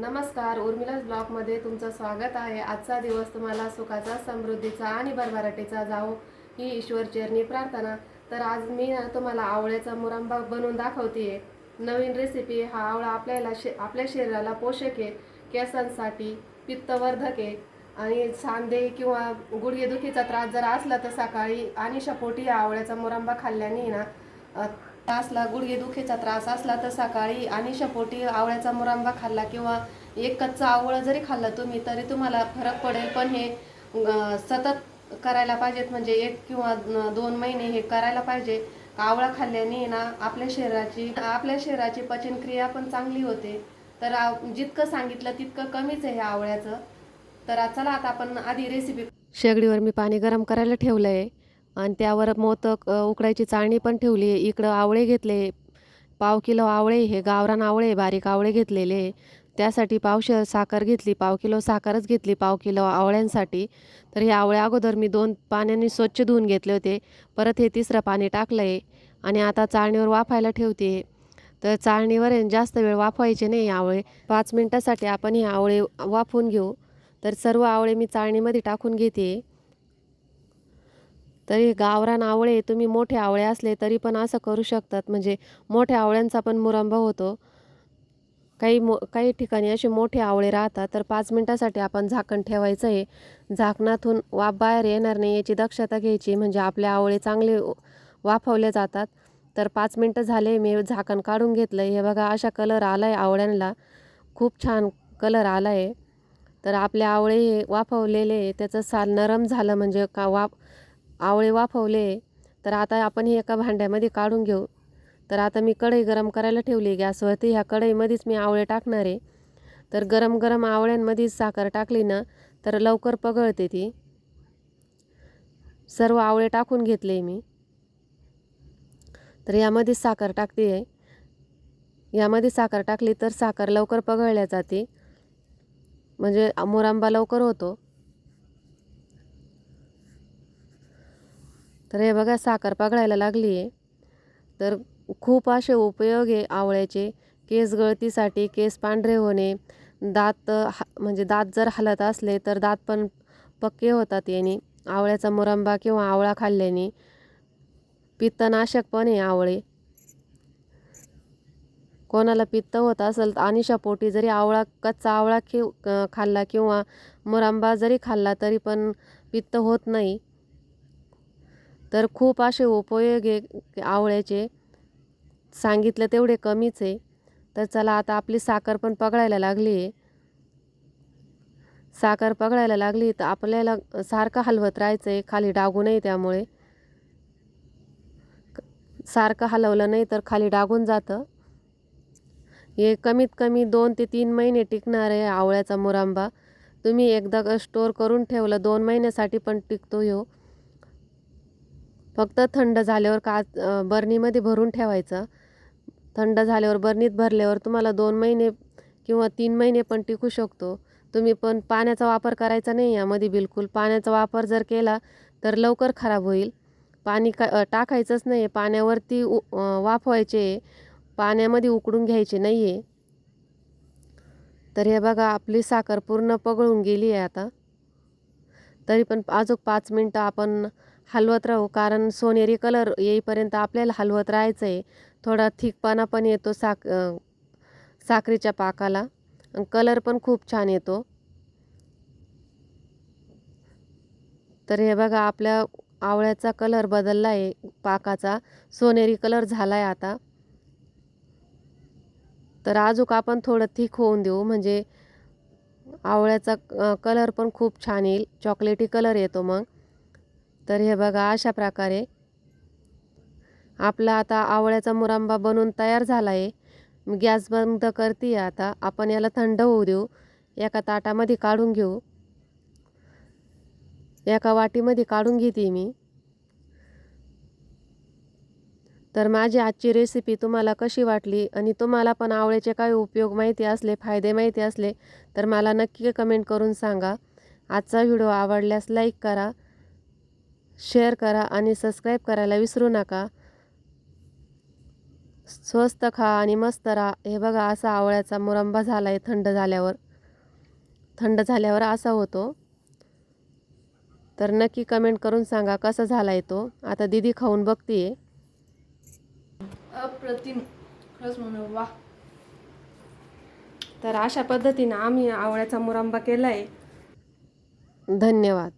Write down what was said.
नमस्कार उर्मिलास ब्लॉगमध्ये तुमचं स्वागत आहे. आजचा दिवस तुम्हाला सुखाचा समृद्धीचा आणि भरभराटीचा जावो ही ईश्वर चरणी प्रार्थना. तर आज मी तुम्हाला आवळ्याचा मुरंबा बनवून दाखवते नवीन रेसिपी हा आवळा आपल्याला शे आपल्या शरीराला पोषक आहे केसांसाठी पित्तवर्धक आहे. आणि सांधे किंवा गुडघेदुखीचा त्रास जर असला तर सकाळी आणि शपोटी या आवळ्याचा मुरंबा खाल्ल्याने ना असला गुडघेदुखीचा त्रास असला तर सकाळी आणि शपोटी आवळ्याचा मुरांबा खाल्ला किंवा एक कच्चा आवळं जरी खाल्ला तुम्ही तरी तुम्हाला फरक पडेल. पण हे सतत करायला पाहिजेत म्हणजे एक किंवा दोन महिने हे करायला पाहिजे. आवळा खाल्ल्याने ना आपल्या शरीराची आपल्या शरीराची पचनक्रिया पण चांगली होते. तर जितकं सांगितलं तितकं कमीच आहे हे आवळ्याचं. तर चला आता आपण आधी रेसिपी शेगडीवर मी पाणी गरम करायला ठेवलं आहे आणि त्यावर मोदक उकडायची चाळणी पण ठेवली. आहे इकडं आवळे घेतले. पाव किलो आवळे हे गावरान आवळे बारीक आवळे घेतलेले. त्यासाठी पावशे साखर घेतली पाव किलो साखरच घेतली पाव किलो आवळ्यांसाठी. तर हे आवळे अगोदर मी दोन पाण्याने स्वच्छ धुवून घेतले होते. परत हे तिसरं पाणी टाकलं आहे आणि आता चाळणीवर वाफायला ठेवते. तर चाळणीवर जास्त वेळ वाफवायचे नाही आवळे. पाच मिनटासाठी आपण हे आवळे वाफवून घेऊ. तर सर्व आवळे मी चाळणीमध्ये टाकून घेते. तरी गावरान आवळे तुम्ही मोठे आवळे असले तरी पण असं करू शकतात. म्हणजे मोठ्या आवळ्यांचा पण मुरंबा होतो. काही मो काही ठिकाणी असे मोठे आवळे राहतात. तर पाच मिनटासाठी आपण झाकण ठेवायचं आहे. झाकणातून वाफ बाहेर येणार नाही याची दक्षता घ्यायची. म्हणजे आपले आवळे चांगले वाफवले जातात. तर पाच मिनटं झाले मी झाकण काढून घेतलं हे बघा अशा कलर आला आहे आवळ्यांना. खूप छान कलर आला आहे तर आपले आवळे हे वाफवलेले त्याचं साल नरम झालं म्हणजे का वाफ आवळे वाफवले तर आता आपण हे एका भांड्यामध्ये काढून घेऊ. तर आता मी कढई गरम करायला ठेवली गॅसवरती ह्या कढईमध्येच मी आवळे टाकणार आहे. तर गरम गरम आवळ्यांमध्येच साखर टाकली ना तर लवकर पगळते ती. सर्व आवळे टाकून घेतले मी. तर यामध्येच साखर टाकते. आहे यामध्ये साखर टाकली तर साखर लवकर पगळल्या जाते. म्हणजे मुरांबा लवकर होतो. तर हे बघा साखर पगळायला लागली आहे तर खूप असे उपयोग आहे आवळ्याचे. केस गळतीसाठी केस पांढरे होणे दात हा म्हणजे दात जर हलत असले तर दात पण पक्के होतात याने. आवळ्याचा मुरंबा किंवा आवळा खाल्ल्याने पित्तनाशक पण आहे आवळे. कोणाला पित्त होत असेल तर अनिशापोटी जरी आवळा कच्चा आवळा खि खाल्ला किंवा मुरंबा जरी खाल्ला तरी पण पित्त होत नाही. तर खूप असे उपयोग आहे आवळ्याचे. सांगितलं तेवढे कमीच आहे. तर चला आता आपली साखर पण पगळायला लागली आहे. साखर पगळायला लागली तर आपल्याला सारखं हलवत राहायचं आहे खाली डागू नये त्यामुळे. सारखं हलवलं नाही तर खाली डागून जातं. हे कमीत कमी दोन ते तीन महिने टिकणार आहे आवळ्याचा मुरांबा. तुम्ही एकदा स्टोअर करून ठेवलं दोन महिन्यासाठी पण टिकतो ह्यो. फक्त थंड झाल्यावर का बर्नीमध्ये भरून ठेवायचं. थंड झाल्यावर बर्नीत भरल्यावर तुम्हाला दोन महिने किंवा तीन महिने पण टिकू शकतो. तुम्ही पण पाण्याचा वापर करायचा नाही यामध्ये बिलकुल. पाण्याचा वापर जर केला तर लवकर खराब होईल. पाणी का टाकायचंच नाही आहे पाण्यावरती उ वाफवायचे. पाण्यामध्ये उकडून घ्यायचे नाही आहे तर हे बघा आपली साखर पूर्ण पगळून गेली आहे आता. तरी पण अजून पाच मिनटं आपण हलवत राहू. कारण सोनेरी कलर येईपर्यंत आपल्याला हलवत राहायचं आहे थोडा थिकपणा पण येतो साक साखरेच्या पाकाला. कलर पण खूप छान येतो. तर हे बघा आपल्या आवळ्याचा कलर बदलला आहे पाकाचा. सोनेरी कलर झाला आहे आता. तर आजूक आपण थोडं थिक होऊन देऊ. म्हणजे आवळ्याचा कलर पण खूप छान येईल. चॉकलेटी कलर येतो मग. तर हे बघा अशा प्रकारे आपला आता आवळ्याचा मुरांबा बनून तयार झाला आहे मी गॅस बंद करते आता. आपण याला थंड होऊ देऊ. एका ताटामध्ये काढून घेऊ. एका वाटीमध्ये काढून घेते मी. तर माझी आजची रेसिपी तुम्हाला कशी वाटली? आणि तुम्हाला पण आवळ्याचे काही उपयोग माहिती असले फायदे माहिती असले तर मला नक्की कमेंट करून सांगा. आजचा व्हिडिओ आवडल्यास लाईक करा. शेअर करा आणि सबस्क्राईब करायला विसरू नका. स्वस्त खा आणि मस्त राहा. हे बघा असा आवळ्याचा मुरंबा झाला आहे थंड झाल्यावर. थंड झाल्यावर असा होतो. तर नक्की कमेंट करून सांगा कसा झाला आहे तो. आता दिदी खाऊन बघतीये. अप्रतिम. खरंच म्हणून वा. तर अशा पद्धतीनं आम्ही आवळ्याचा मुरंबा केला आहे धन्यवाद.